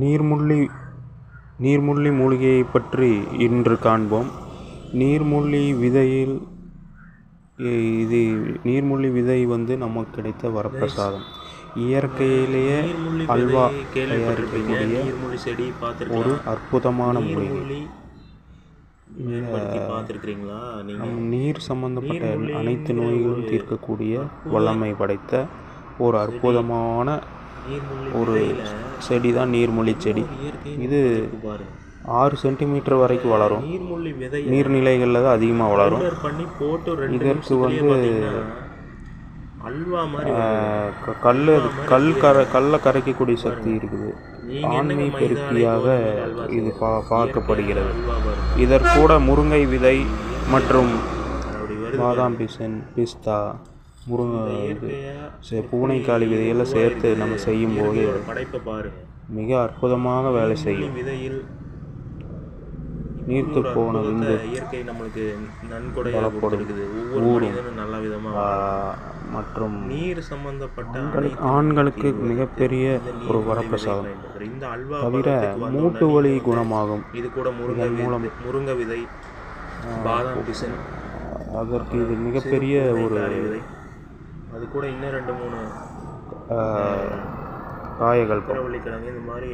நீர்முள்ளி நீர்முள்ளி மூலிகையை பற்றி இன்று காண்போம். நீர்முள்ளி விதையில் இது நீர்முள்ளி விதை வந்து நமக்கு கிடைத்த வரப்பிரசாதம். இயற்கையிலேயே அல்வா தயாரிக்கக்கூடிய ஒரு அற்புதமான மூலிகை. பார்த்துருக்கிறீங்களா? நீர் சம்பந்தப்பட்ட அனைத்து நோய்களும் தீர்க்கக்கூடிய வல்லமை படைத்த ஒரு அற்புதமான ஒரு செடி தான் நீர்முள்ளி செடி. இது ஆறு சென்டிமீட்டர் வரைக்கும் வளரும். நீர்நிலைகளில் தான் அதிகமாக வளரும். இதற்கு வந்து கல் கல் கரை கல்லை கரைக்கக்கூடிய சக்தி இருக்குது. ஆண்மை பெருக்கியாக இது பா பார்க்கப்படுகிறது. இதற்கூட முருங்கை விதை மற்றும் பாதாம் பிசன் பிஸ்தா முருங்கை இது. பூனைக்காளி விதையெல்லாம் சேர்த்து நம்ம செய்யும்போது இயற்கையோட படைப்பை பாருங்க. மிக அற்புதமாக வேலை செய்யும். விதையில் நீர்த்து போன விந்து இயற்கை நம்மளுக்கு நன்கொடையாக கொடுத்துருக்குது. ஒவ்வொரு நல்ல விதமா ஆ, மற்றும் நீர் சம்பந்தப்பட்ட ஆண்கள்- ஆண்களுக்கு மிகப்பெரிய ஒரு வரப்பிரசாதம். இந்த அல்வா தவிர மூட்டு வலி குணமாகும். இது கூட முருங்கை விதை முருங்கை விதை பாதாம் பிசன். அதற்கு இது மிகப்பெரிய ஒரு விதை. அது கூட இன்னும் ரெண்டு மூணு குதிரவள்ளிக்கிழங்கு இந்த மாதிரி